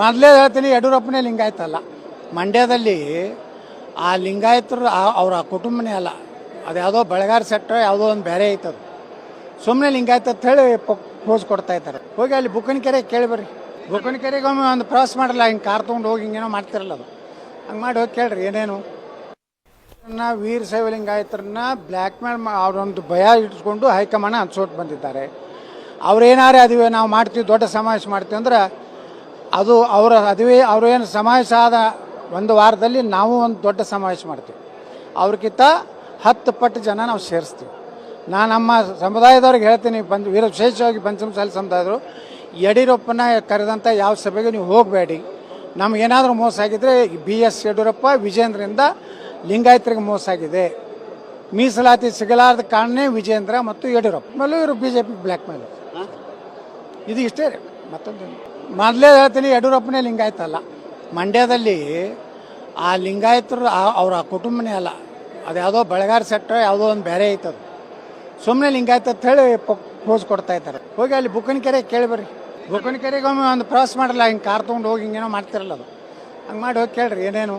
ಮೊದಲೇ ಹೇಳ್ತೀನಿ, ಯಡಿಯೂರಪ್ಪನೇ ಲಿಂಗಾಯತ ಅಲ್ಲ. ಮಂಡ್ಯದಲ್ಲಿ ಆ ಲಿಂಗಾಯತರು ಅವರ ಕುಟುಂಬನೇ ಅಲ್ಲ. ಅದು ಯಾವುದೋ ಬೆಳಗಾರ ಸೆಟ್ರ್ ಯಾವುದೋ ಒಂದು ಬೇರೆ ಐತದು ಸುಮ್ಮನೆ ಲಿಂಗಾಯತ ಅಂತ ಹೇಳಿ ಪೋಸ್ ಕೊಡ್ತಾ ಇದ್ದಾರೆ. ಹೋಗಿ ಅಲ್ಲಿ ಬುಕ್ಕನಕೆರೆ ಕೇಳಿ ಬರ್ರಿ. ಬುಕ್ಕನಕೆರೆಗೆ ಒಮ್ಮೆ ಒಂದು ಪ್ರವಾಸ ಮಾಡಲ್ಲ ಹಿಂಗೆ ಕಾರ್ ತೊಗೊಂಡು ಹೋಗಿ ಹಿಂಗೇನೋ ಮಾಡ್ತಿರಲ್ಲ ಅದು. ಹಂಗೆ ಮಾಡಿ ಹೋಗಿ ಕೇಳ್ರಿ, ಏನೇನು. ವೀರ ಶೈವ ಲಿಂಗಾಯತರನ್ನ ಬ್ಲ್ಯಾಕ್ ಮೇಲ್ ಅವರೊಂದು ಭಯ ಇಟ್ಕೊಂಡು ಹೈಕಮಾಂಡ್ ಅನ್ಸೋಟ್ ಬಂದಿದ್ದಾರೆ. ಅವ್ರೇನಾರೇ ಅದಿವೆ ನಾವು ಮಾಡ್ತೀವಿ, ದೊಡ್ಡ ಸಮಾವೇಶ ಮಾಡ್ತೀವಿ ಅಂದ್ರೆ ಅದು ಅವರ ಅದುವೆ ಅವ್ರೇನು ಸಮಾವೇಶ ಆದ ಒಂದು ವಾರದಲ್ಲಿ ನಾವು ಒಂದು ದೊಡ್ಡ ಸಮಾವೇಶ ಮಾಡ್ತೀವಿ. ಅವ್ರಿಗಿಂತ ಹತ್ತು ಪಟ್ಟು ಜನ ನಾವು ಸೇರಿಸ್ತೀವಿ. ನಾನು ನಮ್ಮ ಸಮುದಾಯದವ್ರಿಗೆ ಹೇಳ್ತೀನಿ ಪಂಚ ವೀರ ವಿಶೇಷವಾಗಿ ಪಂಚಮಸಾಲಿ ಸಮುದಾಯದವರು, ಯಡಿಯೂರಪ್ಪನ ಕರೆದಂಥ ಯಾವ ಸಭೆಗೆ ನೀವು ಹೋಗಬೇಡಿ. ನಮಗೇನಾದರೂ ಮೋಸ ಆಗಿದ್ರೆ ಬಿ ಎಸ್ ಯಡಿಯೂರಪ್ಪ ವಿಜೇಂದ್ರಿಂದ ಲಿಂಗಾಯತರಿಗೆ ಮೋಸ ಆಗಿದೆ. ಮೀಸಲಾತಿ ಸಿಗಲಾರದ ಕಾರಣನೇ ವಿಜೇಂದ್ರ ಮತ್ತು ಯಡಿಯೂರಪ್ಪ. ಮೇಲೂ ಇವರು B J P blackmail. ಇದು ಇಷ್ಟೇ ರೀ. ಮತ್ತೊಂದು ಮೊದಲೇ ಹೇಳ್ತೀನಿ, ಯಡಿಯೂರಪ್ಪನೇ ಲಿಂಗಾಯತ ಅಲ್ಲ. ಮಂಡ್ಯದಲ್ಲಿ ಆ ಲಿಂಗಾಯತರು ಅವರ ಕುಟುಂಬನೇ ಅಲ್ಲ. ಅದು ಯಾವುದೋ ಬೆಳಗಾರ ಸೆಕ್ಟರ್ ಯಾವುದೋ ಒಂದು ಬೇರೆ ಐತದು ಸುಮ್ಮನೆ ಲಿಂಗಾಯತ ಅಂತ ಹೇಳಿ ಪೋಸ್ ಕೊಡ್ತಾ ಇದ್ದಾರೆ. ಹೋಗಿ ಅಲ್ಲಿ ಬುಕ್ಕನಕೆರೆ ಕೇಳಿ ಬರ್ರಿ. ಬುಕ್ಕನಕೆರೆಗೆ ಒಮ್ಮೆ ಒಂದು ಪ್ರವಾಸ ಮಾಡಲ್ಲ, ಹಿಂಗೆ ಕಾರ್ ತೊಗೊಂಡು ಹೋಗಿ ಹಿಂಗೇನೋ ಮಾಡ್ತಿರಲ್ಲ ಅದು. ಹಂಗೆ ಮಾಡಿ ಹೋಗಿ ಕೇಳ್ರಿ ಏನೇನು.